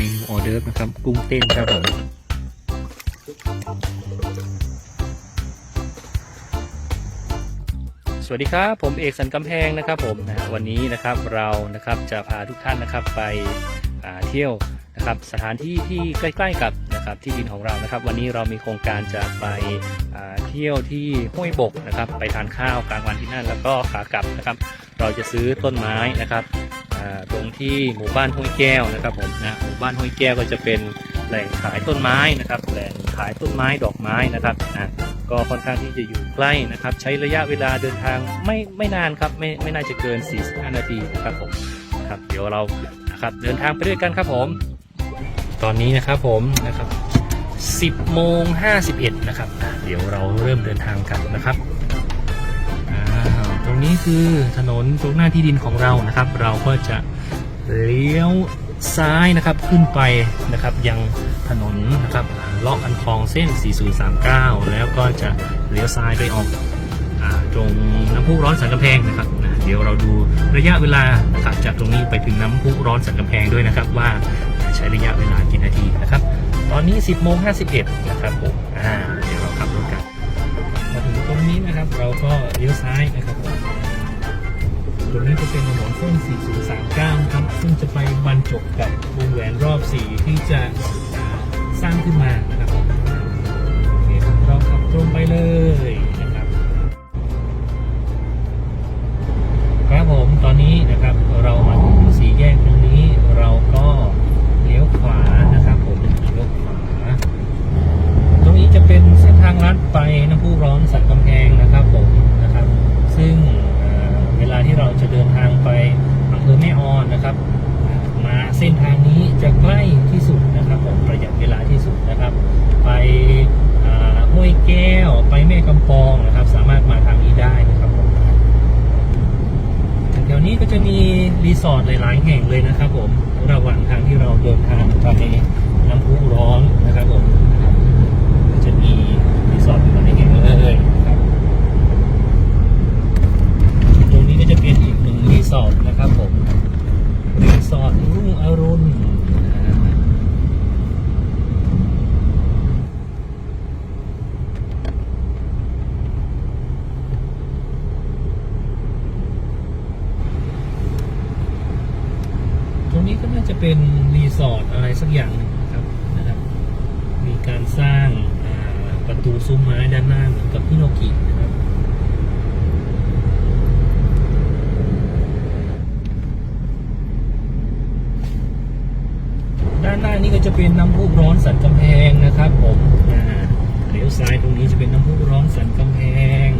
มนูออเดิร์ฟนะครับกุ้งเต้นครับผมสวัสดีครับผมเอกสันกำแพงนะครับผมนะวันนี้นะครับเรานะครับจะพาทุกท่านนะครับไปเที่ยวนะครับสถานที่ที่ใกล้ๆกับนะครับที่ดินของเรานะครับ วันนี้เรามีโครงการจะไปเที่ยวที่ห้วยบกนะครับ ไปทานข้าวกลางวันที่นั่นแล้วก็ขากลับนะครับ เราจะซื้อต้นไม้นะครับ ตรงที่หมู่บ้านห้วยแก้วนะครับผมนะหมู่บ้านห้วยแก้วก็จะเป็นแหล่งขายต้นไม้นะครับ แหล่งขายต้นไม้ดอกไม้นะครับนะก็ค่อนข้างที่จะอยู่ใกล้นะครับ ใช้ระยะเวลาเดินทางไม่ไม่นานครับไม่ไม่น่าจะเกิน 45 นาทีนะครับผมครับเดี๋ยวเรานะครับเดินทางไปด้วยกันครับผม ตอนนี้นะครับผมนะครับ 10โมง51นะครับเดี๋ยวเราเริ่มเดินทางกันนะครับ นี้คือถนนตรงหน้าที่ดินของเรานะครับ เราก็จะเลี้ยวซ้ายนะครับขึ้นไปนะครับยังถนนนะครับเลาะอันคลองเส้น 4039 แล้วก็จะเลี้ยวซ้ายไปออกอตรงน้ำพุร้อนสันกำแพงนะครับนะเดี๋ยวเราดูระยะเวลานะครับจากตรงนี้ไปถึงน้ำพุร้อนสันกำแพงด้วยนะครับ ว่าใช้ระยะเวลากี่นาทีนะครับ ตอนนี้ 10โมง51 นะครับผมอ่าเดี๋ยวเราขับรถกันมาถึงตรงนี้นะครับเราก็เลี้ยวซ้ายนะครับ ตรงนี้จะเป็นถนนเส้น 4039 ครับ ซึ่งจะไปบรรจบกับวงแหวนรอบ 4 ที่จะสร้างขึ้นมานะครับโอเคครับเราขับตรงไปเลยนะครับ ครับผมตอนนี้นะครับเรามาถึงสี่แยกตรงนี้เราก็เลี้ยวขวานะครับผมเลี้ยวขวา ตรงนี้จะเป็นเส้นทางลัดไปน้ำพุร้อนสันกำแพงนะครับผมนะครับ ซึ่งเอ่อเวลาที่เราจะเดินทางไปอำเภอแม่ออนนะครับ มาเส้นทางนี้จะใกล้ที่สุดนะครับผมประหยัดเวลาที่สุดนะครับ ไปอ่าห้วยแก้วไปแม่กำปองนะครับ สามารถมาทางนี้ได้นะครับผมแถวนี้ ก็จะมีรีสอร์ทหลาย ๆ แห่งเลยนะครับ ผมระหว่างทางที่เราเดินทางไปน้ำพุร้อนนะครับผมก็จะมีรีสอร์ทอยู่หลายแห่งเลยครับตรงนี้ก็จะเป็นอีกหนึ่งรีสอร์ทนะครับผมรีสอร์ทรุ่งอรุณอ่าตรงนี้ก็น่าจะเป็นรีส อย่างหนึ่งนะครับนะครับ มีการสร้างประตูซุ้มไม้ด้านหน้าเหมือนกับฮิโนกินะครับด้านหน้านี่ก็จะเป็นน้ำพุร้อนสันกำแพงนะครับผมอ่าเลี้ยวซ้ายตรงนี้จะเป็นน้ำพุร้อนสันกำแพง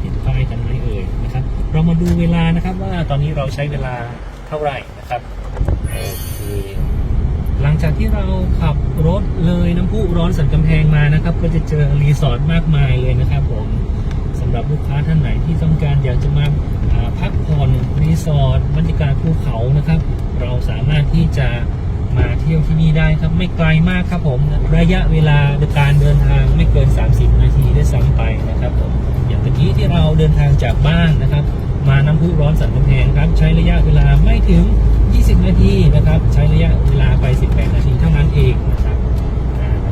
เห็นป้ายกันไหมเอ่ยนะครับ เรามาดูเวลานะครับว่าตอนนี้เราใช้เวลาเท่าไหร่นะครับโอเค งจากที่เราขับรถเลยน้ำพุร้อนสันกำแพงมานะครับ ก็จะเจอรีสอร์ทมากมายเลยนะครับผมสำหรับลูกค้าท่านไหนที่ต้องการอยากจะมาพักผ่อนรีสอร์ทบรรยากาศภูเขานะครับ เราสามารถที่จะมาเที่ยวที่นี่ได้ครับไม่ไกลมากครับผมระยะเวลาการเดินทางไม่เกิน 30 นาทีได้ซ้ำไปนะครับผมอย่างเมื่อกี้ที่เราเดินทางจากบ้านนะครับ มาน้ำพุร้อนสันกำแพงครับ ใช้ระยะเวลาไม่ถึง 20 นาทีนะครับ ใช้ระยะเวลาไป 18 นาทีเท่านั้นเองนะครับ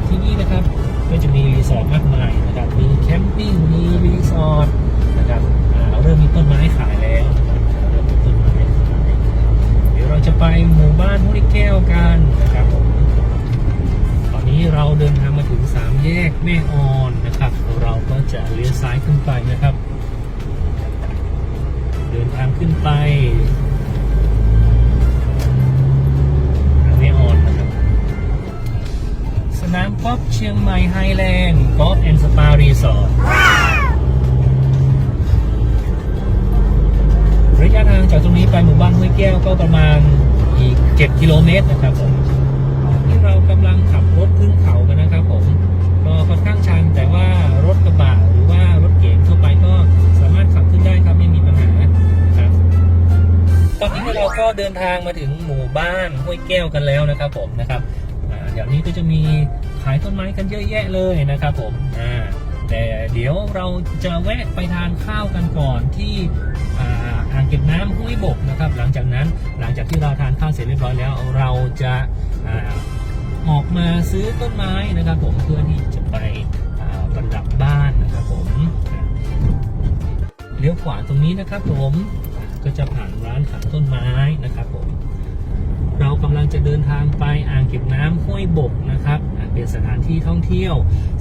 ที่นี่นะครับก็จะมีรีสอร์ทมากมายนะครับ มีแคมปิ้ง มีรีสอร์ทนะครับอ่าเริ่มมีต้นไม้ขายแล้วเริ่มมีต้นไม้ขายเดี๋ยวเราจะไปหมู่บ้านห้วยแก้วกันนะครับตอนนี้เราเดินทางมาถึงสามแยกแม่ออนนะครับ เราก็จะเลี้ยวซ้ายขึ้นไปนะครับ เดินทางขึ้นไป กอล์ฟเชียงใหม่ไฮแลนด์กอล์ฟแอนด์สปารีสอร์ทระยะทางจากตรงนี้ไปหมู่บ้านห้วยแก้วก็ประมาณอีก 7 กิโลเมตรนะครับผมที่เรากำลังขับรถขึ้นเขากันนะครับผมก็ค่อนข้างชันแต่ว่ารถกระบะหรือว่ารถเก๋งทั่วไปก็สามารถขับขึ้นได้ครับไม่มีปัญหาครับตอนนี้เราก็เดินทางมาถึงหมู่บ้านห้วยแก้วกันแล้วนะครับผมนะครับ เดี๋ยวนี้ก็จะมีขายต้นไม้กันเยอะแยะเลยนะครับผมอ่าแต่เดี๋ยวเราจะแวะไปทานข้าวกันก่อนที่อ่าอ่างเก็บน้ำห้วยบกนะครับ หลังจากนั้นหลังจากที่เราทานข้าวเสร็จเรียบร้อยแล้ว เราจะออกมาซื้อต้นไม้นะครับ ผมเพื่อที่จะไปประดับบ้านนะครับผมเลี้ยวขวาตรงนี้นะครับผมก็จะผ่านร้านขายต้นไม้นะครับผม เรากำลังจะเดินทางไปอ่างเก็บน้ำห้วยบกนะครับเป็นสถานที่ท่องเที่ยว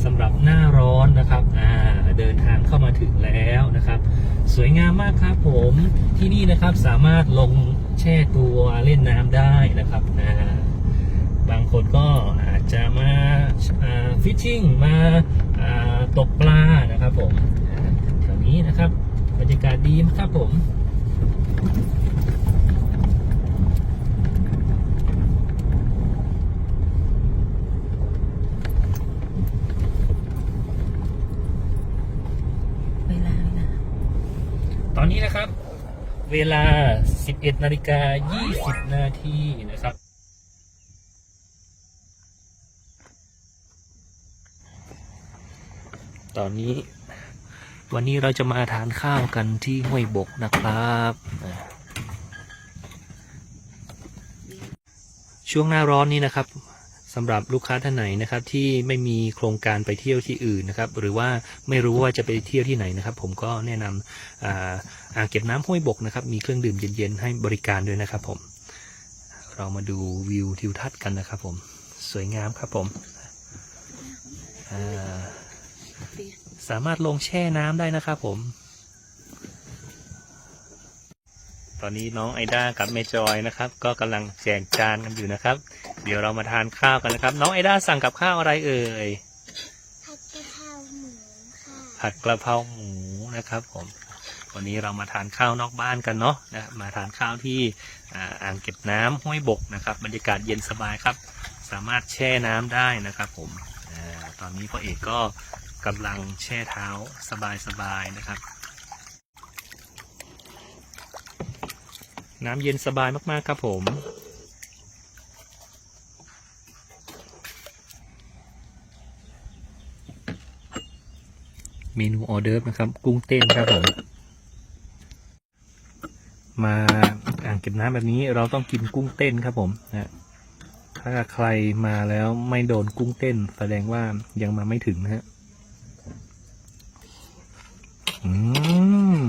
สำหรับหน้าร้อนนะครับอ่าเดินทางเข้ามาถึงแล้วนะครับ สวยงามมากครับผมที่นี่นะครับสามารถลงแช่ตัวเล่นน้ำได้นะครับอ่าบางคนก็อาจจะมาฟิชชิ่งมาตกปลานะครับผมแถวนี้นะครับบรรยากาศดีครับผม เวลาเวลา ตอนนี้นะครับ เวลา 11นาฬิกา20นาทีนะครับ ตอนนี้วันนี้เราจะมาทานข้าวกันที่ห้วยบกนะครับ ช่วงหน้าร้อนนี้นะครับ สำหรับลูกค้าท่านไหนนะครับที่ไม่มีโครงการไปเที่ยวที่อื่นนะครับหรือว่าไม่รู้ว่าจะไปเที่ยวที่ไหนนะครับ ผมก็แนะนำอ่าอ่างเก็บน้ำห้วยบกนะครับมีเครื่องดื่มเย็นๆให้บริการด้วยนะครับ ผม เรามาดูวิวทิวทัศน์กันนะครับ ผมสวยงามครับผมสามารถลงแช่น้ำได้นะครับผม ตอนนี้น้องไอด้ากับเมจอยนะครับ ก็กำลังแจกจานกันอยู่นะครับ เดี๋ยวเรามาทานข้าวกันนะครับ น้องไอด้าสั่งกับข้าวอะไรเอ่ย ผัดกะเพราหมูค่ะ ผัดกระเพราหมูนะครับผม วันนี้เรามาทานข้าวนอกบ้านกันเนาะนะ มาทานข้าวที่อ่าอ่างเก็บน้ำห้วยบกนะครับ บรรยากาศเย็นสบายครับ สามารถแช่น้ำได้นะครับผมอาตอนนี้พ่อเอกก็กำลังแช่เท้าสบายๆนะครับ น้ำเย็นสบายมากๆครับผม เมนูออเดิร์ฟนะครับ กุ้งเต้นครับผมมาอ่างเก็บน้ำแบบนี้เราต้องกินกุ้งเต้นครับผมนะถ้าใครมาแล้วไม่โดนกุ้งเต้น แสดงว่ายังมาไม่ถึงนะฮะอืม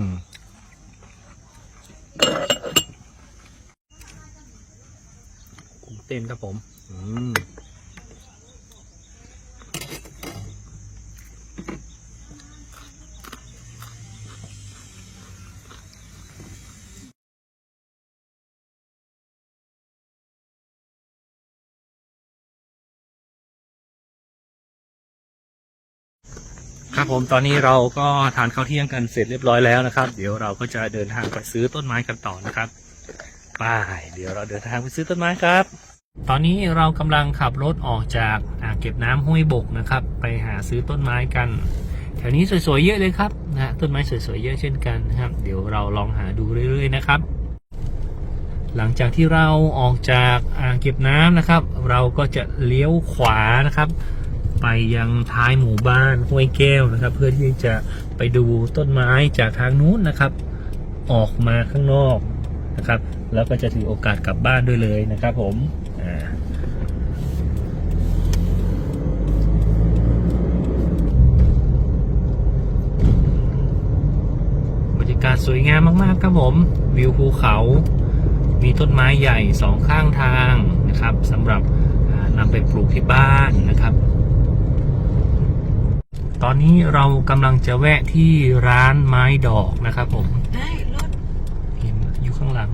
กุ้งเต้นครับผม อืม ครับผมตอนนี้เราก็ทานข้าวเที่ยงกันเสร็จเรียบร้อยแล้วนะครับ เดี๋ยวเราก็จะเดินทางไปซื้อต้นไม้กันต่อนะครับไปเดี๋ยวเราเดินทางไปซื้อต้นไม้ครับ ตอนนี้เรากำลังขับรถออกจากอ่างเก็บน้ำห้วยบกนะครับ ไปหาซื้อต้นไม้กัน แถวนี้สวยๆเยอะเลยครับนะฮะต้นไม้สวยๆเยอะเช่นกันนะครับ เดี๋ยวเราลองหาดูเรื่อยๆนะครับ หลังจากที่เราออกจากอ่างเก็บน้ำนะครับ เราก็จะเลี้ยวขวานะครับ ไปยังท้ายหมู่บ้านห้วยแก้วนะครับ เพื่อที่จะไปดูต้นไม้จากทางนู้นนะครับ ออกมาข้างนอกนะครับ แล้วก็จะถือโอกาสกลับบ้านด้วยเลยนะครับ ผมอ่าบรรยากาศสวยงามมากๆครับผม วิวภูเขา มีต้นไม้ใหญ่สองข้างทางนะครับสำหรับนำไปปลูกที่บ้านนะครับ ตอนนี้เรากำลังจะแวะที่ร้านไม้ดอกนะครับผมได้รถเห็นอยู่ข้างหลัง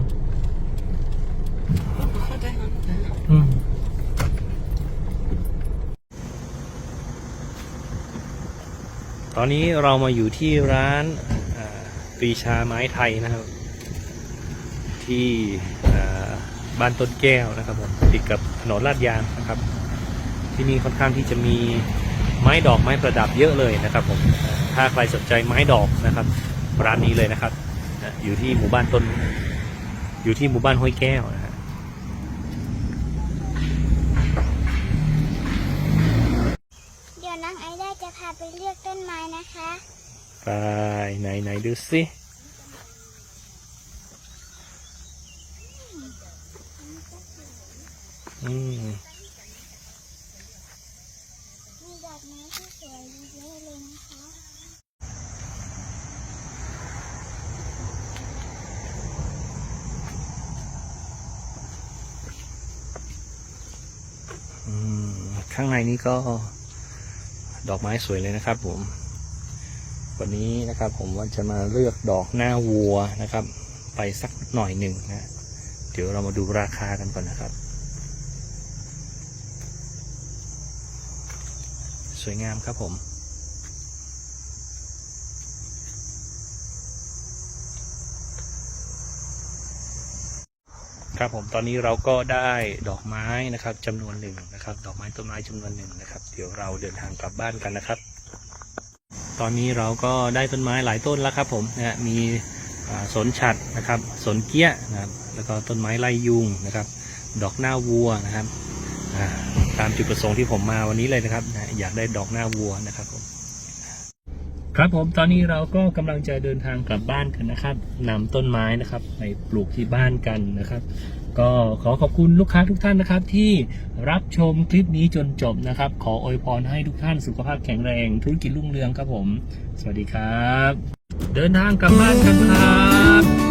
รถเข้าได้ฮะอืมตอนนี้เรามาอยู่ที่ร้านอ่าปรีชาไม้ไทยนะครับ ที่อ่าบ้านต้นแก้วนะครับผมติดกับถนนลาดยางนะครับ ที่นี่ค่อนข้างที่จะมี ไม้ดอกไม้ประดับเยอะเลยนะครับผมอ่าถ้าใครสนใจไม้ดอกนะครับ ร้านนี้เลยนะครับนะอยู่ที่หมู่บ้านต้น อยู่ที่หมู่บ้านห้วยแก้วนะฮะเดี๋ยวน้องไอได้จะพาไปไปเลือกต้นไม้นะคะไปไหนไหนดูสิอืมมีดอกไม้ที่สวยเยอะเลยนะคะ อืม ข้างในนี้ก็ดอกไม้สวยเลยนะครับ ผม วันนี้นะครับ ผมว่าจะมาเลือกดอกหน้าวัวนะครับ ไปสักหน่อยหนึ่งนะ เดี๋ยวเรามาดูราคากันก่อนนะครับ สวยงามครับผม ครับผมตอนนี้เราก็ได้ดอกไม้นะครับจำนวนหนึ่งนะครับ ดอกไม้ต้นไม้จำนวนหนึ่งนะครับ เดี๋ยวเราเดินทางกลับบ้านกันนะครับ ตอนนี้เราก็ได้ต้นไม้หลายต้นแล้วครับผมนะมีสนฉัดนะครับสนเกี้ยนะครับแล้วก็ต้นไม้ไล่ยุงนะครับ ดอกหน้าวัวนะครับตามจุดประสงค์ที่ผมมาวันนี้เลยนะครับ อยากได้ดอกหน้าวัวนะครับผม ครับผมตอนนี้เราก็กำลังจะเดินทางกลับบ้านกันนะครับนำต้นไม้นะครับไปปลูกที่บ้านกันนะครับ ก็ขอขอบคุณลูกค้าทุกท่านนะครับ ที่รับชมคลิปนี้จนจบนะครับ ขออวยพรให้ทุกท่านสุขภาพแข็งแรง ธุรกิจรุ่งเรืองครับผม สวัสดีครับ เดินทางกลับบ้านกันครับ